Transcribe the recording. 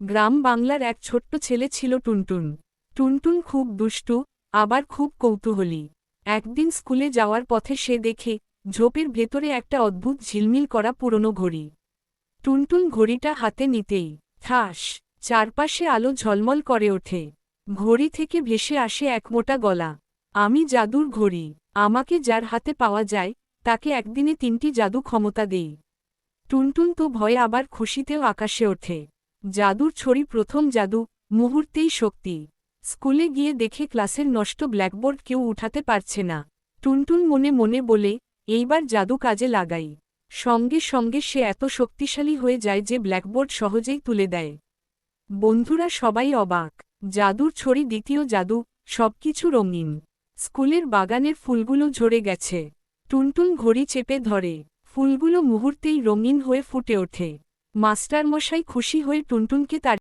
গ্রাম বাংলার এক ছোট্ট ছেলে ছিল টুনটুন। টুনটুন খুব দুষ্টু, আবার খুব কৌতূহলী। একদিন স্কুলে যাওয়ার পথে সে দেখে ঝোপের ভেতরে একটা অদ্ভুত ঝিলমিল করা পুরনো ঘড়ি। টুনটুন ঘড়িটা হাতে নিতেই ঠাস, চারপাশে আলো ঝলমল করে ওঠে। ঘড়ি থেকে ভেসে আসে এক মোটা গলা। আমি জাদুর ঘড়ি, আমাকে যার হাতে পাওয়া যায়, তাকে একদিনে তিনটি জাদু ক্ষমতা দেই। টুনটুন তো ভয়ে আবার খুশিতেও আকাশে ওঠে। জাদুর ছড়ি প্রথম জাদু, মুহূর্তেই শক্তি। স্কুলে গিয়ে দেখে ক্লাসের নষ্ট ব্ল্যাকবোর্ড কেউ উঠাতে পারছে না। টুনটুন মনে মনে বলে, এইবার জাদু কাজে লাগাই। সঙ্গে সঙ্গে সে এত শক্তিশালী হয়ে যায় যে ব্ল্যাকবোর্ড সহজেই তুলে দেয়। বন্ধুরা সবাই অবাক। জাদুর ছড়ি দ্বিতীয় জাদু, সবকিছু রঙিন। স্কুলের বাগানের ফুলগুলো ঝরে গেছে। টুনটুন ঘড়ি চেপে ধরে। ফুলগুলো মুহূর্তেই রঙিন হয়ে ফুটে ওঠে। মাস্টারমশাই খুশি হয়ে টুনটুনকে তার